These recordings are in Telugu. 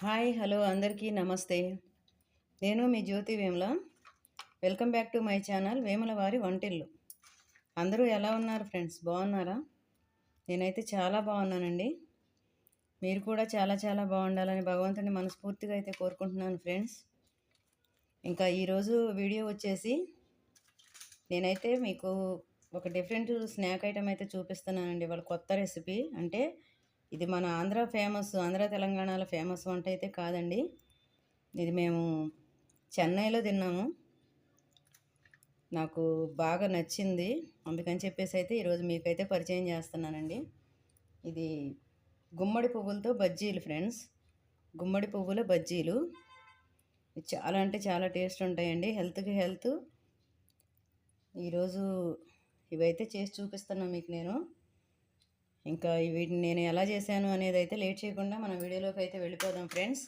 హాయ్ హలో అందరికీ నమస్తే. నేను మీ Jyothi Vemula. Welcome back to my channel Vemula వారి వంటిల్లు. అందరూ ఎలా ఉన్నారు ఫ్రెండ్స్? బాగున్నారా? నేనైతే చాలా బాగున్నానండి. మీరు కూడా చాలా చాలా బాగుండాలని భగవంతుని మనస్ఫూర్తిగా అయితే కోరుకుంటున్నాను ఫ్రెండ్స్. ఇంకా ఈరోజు వీడియో వచ్చేసి నేనైతే మీకు ఒక డిఫరెంట్ స్నాక్ ఐటమ్ అయితే చూపిస్తున్నానండి. వాళ్ళ కొత్త రెసిపీ. అంటే ఇది మన ఆంధ్ర ఫేమస్ ఆంధ్ర తెలంగాణలో ఫేమస్ వంట అయితే కాదండి. ఇది మేము చెన్నైలో తిన్నాము. నాకు బాగా నచ్చింది. అందుకని చెప్పేసి అయితే ఈరోజు మీకైతే పరిచయం చేస్తున్నానండి. ఇది గుమ్మడి పువ్వులతో బజ్జీలు ఫ్రెండ్స్. గుమ్మడి పువ్వుల బజ్జీలు. చాలా అంటే చాలా టేస్ట్ ఉంటాయండి హెల్త్కి హెల్త్. ఈరోజు ఇవైతే చేసి చూపిస్తున్నాను మీకు నేను. ఇంకా వీటిని నేను ఎలా చేశాను అనేది అయితే లేట్ చేయకుండా మనం వీడియోలోకి అయితే వెళ్ళిపోదాం ఫ్రెండ్స్.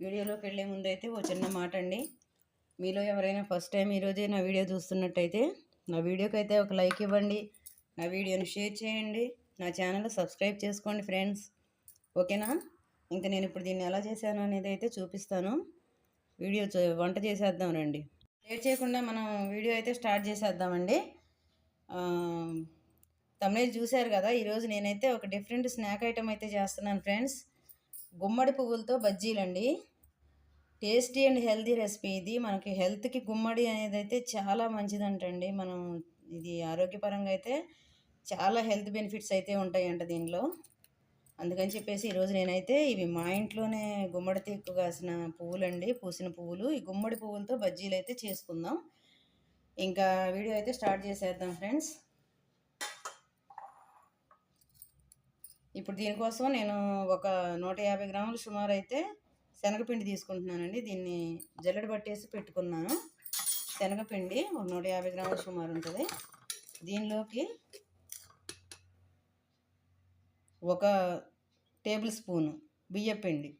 వీడియోలోకి వెళ్ళే ముందు అయితే ఓ చిన్న మాట అండి. మీలో ఎవరైనా ఫస్ట్ టైం ఈరోజే నా వీడియో చూస్తున్నట్టయితే నా వీడియోకి అయితే ఒక లైక్ ఇవ్వండి. నా వీడియోని షేర్ చేయండి. నా ఛానల్ సబ్స్క్రైబ్ చేసుకోండి ఫ్రెండ్స్. ఓకేనా? ఇంకా నేను ఇప్పుడు దీన్ని ఎలా చేశాను అనేది అయితే చూపిస్తాను. వీడియో చూ- వంట చేసేద్దాం రండి. లేట్ చేయకుండా మనం వీడియో అయితే స్టార్ట్ చేసేద్దామండి. తమిళ చూశారు కదా ఈరోజు నేనైతే ఒక డిఫరెంట్ స్నాక్ ఐటమ్ అయితే చేస్తున్నాను ఫ్రెండ్స్. గుమ్మడి పువ్వులతో బజ్జీలండి. టేస్టీ అండ్ హెల్తీ రెసిపీ ఇది. మనకి హెల్త్కి గుమ్మడి అనేది అయితే చాలా మంచిదంటండి. మనం ఇది ఆరోగ్యపరంగా అయితే చాలా హెల్త్ బెనిఫిట్స్ అయితే ఉంటాయంట దీనిలో అందుకని చెప్పేసి ఈరోజు నేనైతే ఇవి మా ఇంట్లోనే గుమ్మడి తీక్కు కాసిన పువ్వులండి పూసిన పువ్వులు. ఈ గుమ్మడి పువ్వులతో బజ్జీలు అయితే చేసుకుందాం. ఇంకా వీడియో అయితే స్టార్ట్ చేసేద్దాం ఫ్రెండ్స్. ఇప్పుడు దీనికోసం నేను ఒక నూట యాభై గ్రాములు సుమారు అయితే శనగపిండి తీసుకుంటున్నానండి. దీన్ని జల్లెడ పట్టేసి పెట్టుకున్నాను. శనగపిండి ఒక నూట యాభై గ్రాముల సుమారు ఉంటుంది. దీనిలోకి ఒక టేబుల్ స్పూను బియ్యపిండి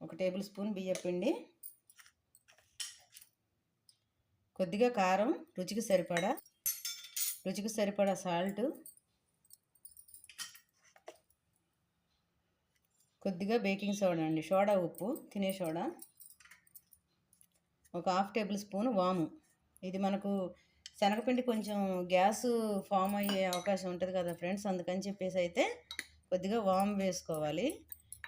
ఒక టేబుల్ స్పూన్ బియ్యపిండి కొద్దిగా కారం రుచికి సరిపడా రుచికి సరిపడా సాల్ట్ కొద్దిగా బేకింగ్ సోడా అండి. సోడా ఉప్పు తినే సోడా. ఒక హాఫ్ టేబుల్ స్పూన్ వాము. ఇది మనకు శనగపిండి కొంచెం గ్యాస్ ఫామ్ అయ్యే అవకాశం ఉంటుంది కదా ఫ్రెండ్స్ అందుకని చెప్పేసి అయితే కొద్దిగా వామ్ వేసుకోవాలి.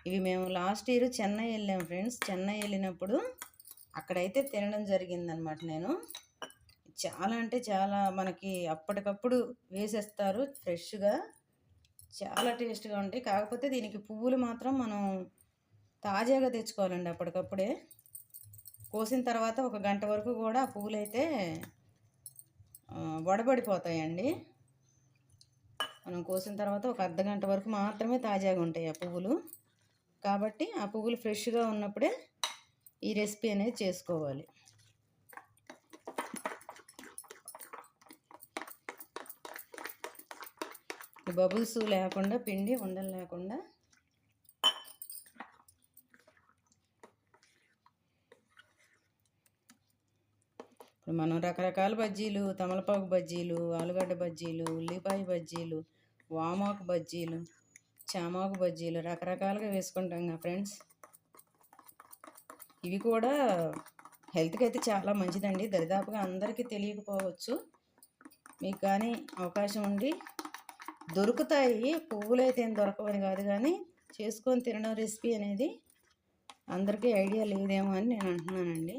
ఇవి మేము లాస్ట్ ఇయర్ చెన్నై వెళ్ళాం ఫ్రెండ్స్. చెన్నై వెళ్ళినప్పుడు అక్కడైతే తినడం జరిగిందనమాట నేను. చాలా అంటే చాలా మనకి అప్పటికప్పుడు వేసేస్తారు ఫ్రెష్గా. చాలా టేస్ట్గా ఉంటాయి. కాకపోతే దీనికి పువ్వులు మాత్రం మనం తాజాగా తెచ్చుకోవాలండి అప్పటికప్పుడే. కోసిన తర్వాత ఒక గంట వరకు కూడా ఆ పువ్వులు అయితే వడబడిపోతాయండి. మనం కోసిన తర్వాత ఒక అర్ధ గంట వరకు మాత్రమే తాజాగా ఉంటాయి ఆ పువ్వులు. కాబట్టి ఆ పువ్వులు ఫ్రెష్గా ఉన్నప్పుడే ఈ రెసిపీ అనేది చేసుకోవాలి. బబుల్స్ లేకుండా పిండి ఉండలు లేకుండా. ఇప్పుడు మనం రకరకాల బజ్జీలు తమలపాకు బజ్జీలు ఆలుగడ్డ బజ్జీలు ఉల్లిపాయ బజ్జీలు వామాకు బజ్జీలు చామాకు బజ్జీలు రకరకాలుగా వేసుకుంటాం కదా ఫ్రెండ్స్. ఇవి కూడా హెల్త్కి అయితే చాలా మంచిదండి. దరిదాపుగా అందరికీ తెలియకపోవచ్చు. మీకు కానీ అవకాశం ఉండి దొరుకుతాయి. పువ్వులు అయితే ఏం దొరకవని కాదు కానీ చేసుకొని తినడం రెసిపీ అనేది అందరికీ ఐడియా లేదేమో అని నేను అంటున్నానండి.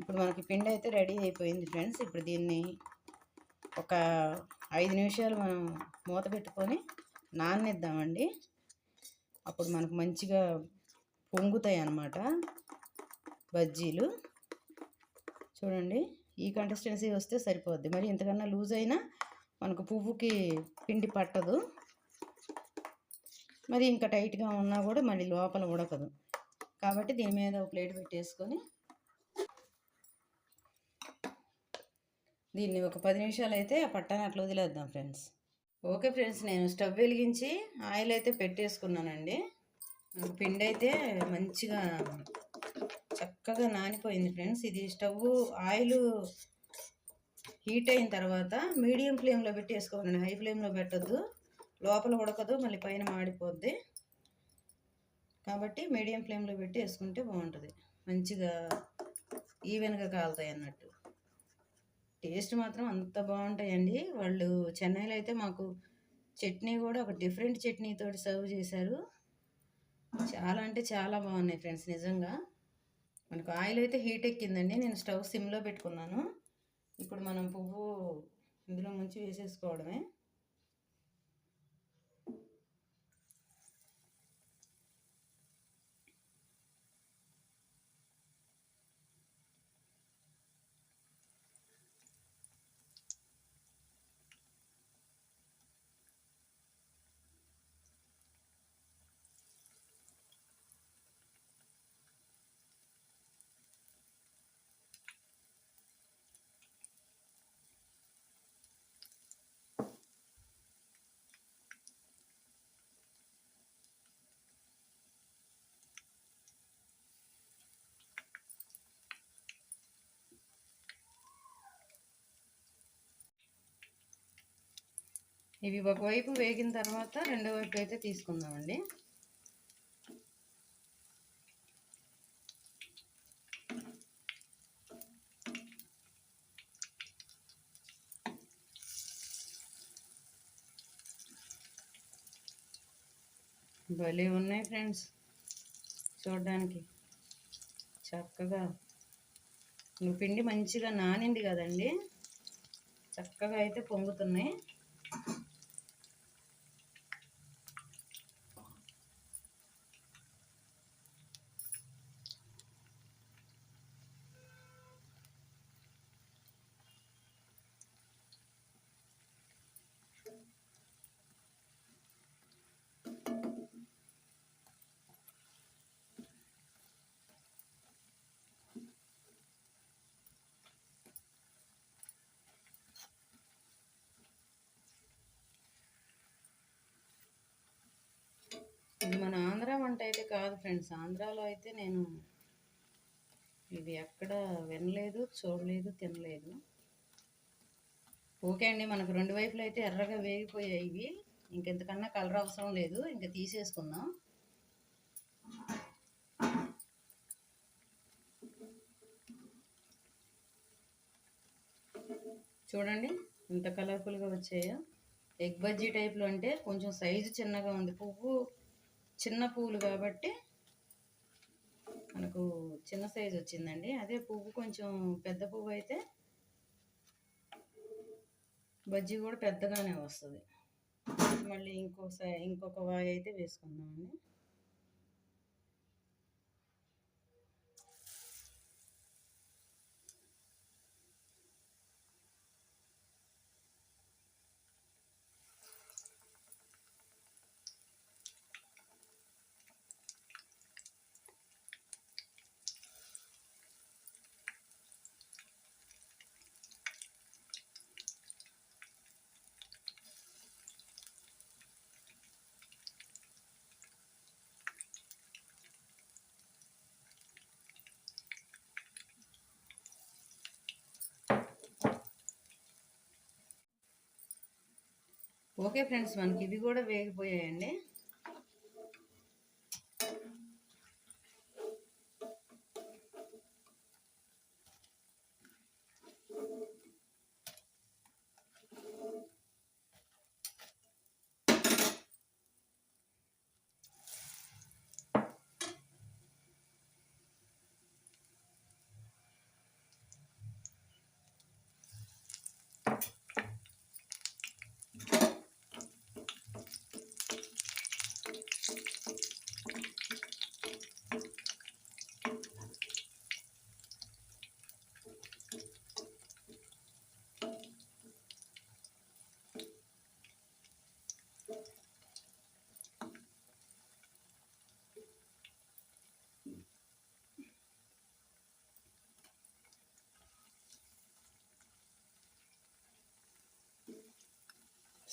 ఇప్పుడు మనకి పిండి అయితే రెడీ అయిపోయింది ఫ్రెండ్స్. ఇప్పుడు దీన్ని ఒక ఐదు నిమిషాలు మనం మూత పెట్టుకొని నాననిద్దామండి అప్పుడు మనకు మంచిగా పొంగుతాయి అన్నమాట బజ్జీలు. చూడండి ఈ కన్సిస్టెన్సీ వస్తే సరిపోద్ది. మరి ఇంతకన్నా లూజ్ అయినా మనకు పువ్వుకి పిండి పట్టదు. మరి ఇంకా టైట్గా ఉన్నా కూడా మళ్ళీ లోపల ఉడకదు. కాబట్టి దీని మీద ఒక ప్లేట్ పెట్టేసుకొని దీన్ని ఒక పది నిమిషాలు అయితే ఆ పట్టాన్ని అట్లా వదిలేద్దాం ఫ్రెండ్స్. ఓకే ఫ్రెండ్స్ నేను స్టవ్ వెలిగించి ఆయిల్ అయితే పెట్టేసుకున్నానండి. పిండి అయితే మంచిగా చక్కగా నానిపోయింది ఫ్రెండ్స్. ఇది స్టవ్ ఆయిల్ హీట్ అయిన తర్వాత మీడియం ఫ్లేమ్లో పెట్టేసుకోవాలండి హై ఫ్లేమ్లో పెట్టద్దు. లోపల ఉడకదు మళ్ళీ పైన మాడిపోద్ది. కాబట్టి మీడియం ఫ్లేమ్లో పెట్టి వేసుకుంటే బాగుంటుంది. మంచిగా ఈవెన్గా కాలుతాయి అన్నట్టు. టేస్ట్ మాత్రం అంత బాగుంటాయండి. వాళ్ళు చెన్నైలో అయితే మాకు చట్నీ కూడా ఒక డిఫరెంట్ చట్నీతో సర్వ్ చేశారు. చాలా అంటే చాలా బాగున్నాయి ఫ్రెండ్స్ నిజంగా. మనకు ఆయిల్ అయితే హీట్ ఎక్కిందండి. నేను స్టవ్ సిమ్లో పెట్టుకున్నాను. ఇప్పుడు మనం పువ్వు ఇందులో ముంచి వేసేసుకోవడమే. ఇవి ఒకవైపు వేగిన తర్వాత రెండో వైపు అయితే తీసుకుందామండి. భలే ఉన్నాయి ఫ్రెండ్స్ చూడడానికి. చక్కగా. నువ్వు పిండి మంచిగా నానింది కదండి. చక్కగా అయితే పొంగుతున్నాయి. ఇది మన ఆంధ్ర వంట అయితే కాదు ఫ్రెండ్స్. ఆంధ్రాలో అయితే నేను ఇది ఎక్కడ వినలేదు చూడలేదు తినలేదు. ఓకే అండి మనకు రెండు వైపులు అయితే ఎర్రగా వేగిపోయాయి ఇవి. ఇంకెంతకన్నా కలర్ అవసరం లేదు. ఇంకా తీసేసుకుందాం. చూడండి ఎంత కలర్ఫుల్గా వచ్చాయో? ఎగ్ బజ్జీ టైప్లో అంటే కొంచెం సైజు చిన్నగా ఉంది. పువ్వు చిన్న పువ్వులు కాబట్టి మనకు చిన్న సైజు వచ్చిందండి. అదే పువ్వు కొంచెం పెద్ద పువ్వు అయితే బజ్జీ కూడా పెద్దగానే వస్తుంది. మళ్ళీ ఇంకొక ఇంకొక వాయి అయితే వేసుకుందామండి. ఓకే ఫ్రెండ్స్ మనకి ఇవి కూడా వేగిపోయాయండి.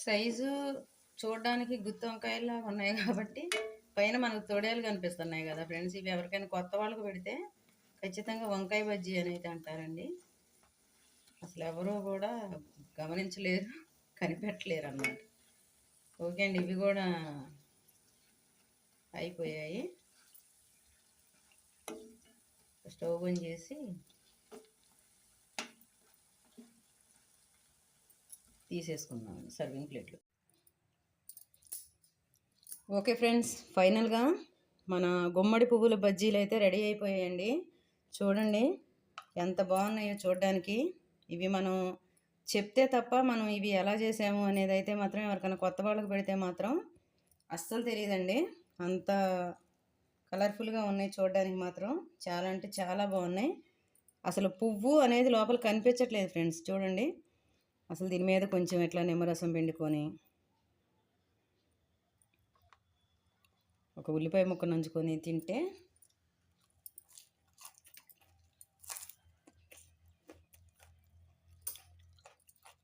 సైజు చూడడానికి గుత్తి వంకాయలా ఉన్నాయి కాబట్టి పైన మనకు తొడేలు కనిపిస్తున్నాయి కదా ఫ్రెండ్స్. ఇవి ఎవరికైనా కొత్త వాళ్ళకు పెడితే ఖచ్చితంగా వంకాయ బజ్జీ అని అయితే అంటారండి. అసలు ఎవరూ కూడా గమనించలేరు కనిపెట్టలేరు అన్నమాట ఓకే అండి ఇవి కూడా అయిపోయాయి. స్టవ్ బంద్ చేసి తీసేసుకుందామండి సర్వింగ్ ప్లేట్లు ఓకే ఫ్రెండ్స్ ఫైనల్గా మన గుమ్మడి పువ్వుల బజ్జీలు అయితే రెడీ అయిపోయాయండి. చూడండి ఎంత బాగున్నాయో చూడడానికి. ఇవి మనం చెప్తే తప్ప మనం ఇవి ఎలా చేసాము అనేది అయితే మాత్రం ఎవరికైనా కొత్త వాళ్ళకి పెడితే మాత్రం అస్సలు తెలియదండి. అంత కలర్ఫుల్గా ఉన్నాయి చూడడానికి మాత్రం. చాలా అంటే చాలా బాగున్నాయి. అసలు పువ్వు అనేది లోపల కనిపించట్లేదు ఫ్రెండ్స్ చూడండి. అసలు దీని మీద కొంచెం ఎట్లా నిమ్మరసం పిండుకొని ఒక ఉల్లిపాయ ముక్క నంచుకొని తింటే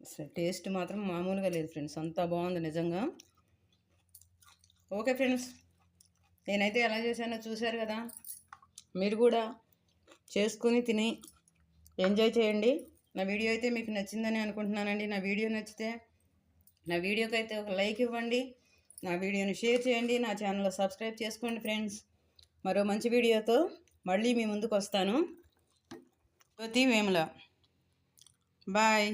అసలు టేస్ట్ మాత్రం మామూలుగా లేదు ఫ్రెండ్స్. అంతా బాగుంది నిజంగా. Okay friends. నేనైతే ఎలా చేశానో చూశారు కదా. మీరు కూడా చేసుకుని తిని ఎంజాయ్ చేయండి. నా వీడియో అయితే మీకు నచ్చిందని అనుకుంటున్నానండి. నా వీడియో నచ్చితే నా వీడియోకి అయితే ఒక లైక్ ఇవ్వండి. నా వీడియోని షేర్ చేయండి. నా ఛానల్ సబ్స్క్రైబ్ చేసుకోండి ఫ్రెండ్స్. మరో మంచి వీడియోతో మళ్ళీ మీ ముందుకు వస్తాను. జ్యోతి వేముల. బాయ్.